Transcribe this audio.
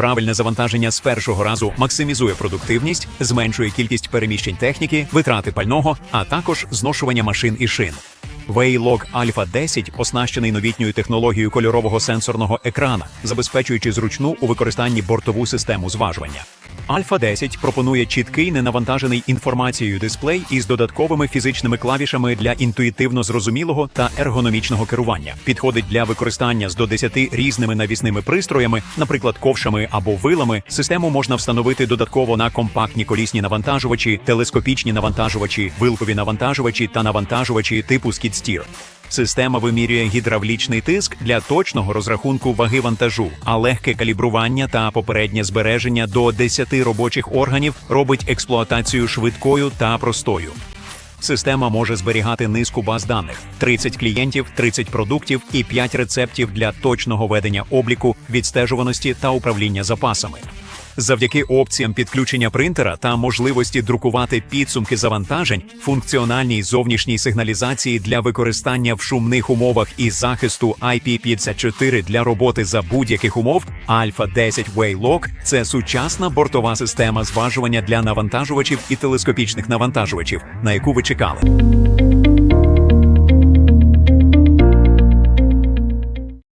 Правильне завантаження з першого разу максимізує продуктивність, зменшує кількість переміщень техніки, витрати пального, а також зношування машин і шин. Waylog Alpha 10 оснащений новітньою технологією кольорового сенсорного екрана, забезпечуючи зручну у використанні бортову систему зважування. Alpha 10 пропонує чіткий ненавантажений інформацією дисплей із додатковими фізичними клавішами для інтуїтивно зрозумілого та ергономічного керування. Підходить для використання з до 10 різними навісними пристроями, наприклад, ковшами або вилами. Систему можна встановити додатково на компактні колісні навантажувачі, телескопічні навантажувачі, вилкові навантажувачі та навантажувачі типу Steer. Система вимірює гідравлічний тиск для точного розрахунку ваги вантажу, а легке калібрування та попереднє збереження до 10 робочих органів робить експлуатацію швидкою та простою. Система може зберігати низку баз даних: 30 клієнтів, 30 продуктів і 5 рецептів для точного ведення обліку, відстежуваності та управління запасами. Завдяки опціям підключення принтера та можливості друкувати підсумки завантажень, функціональній зовнішній сигналізації для використання в шумних умовах і захисту IP54 для роботи за будь-яких умов, Alpha 10 Waylog – це сучасна бортова система зважування для навантажувачів і телескопічних навантажувачів, на яку ви чекали.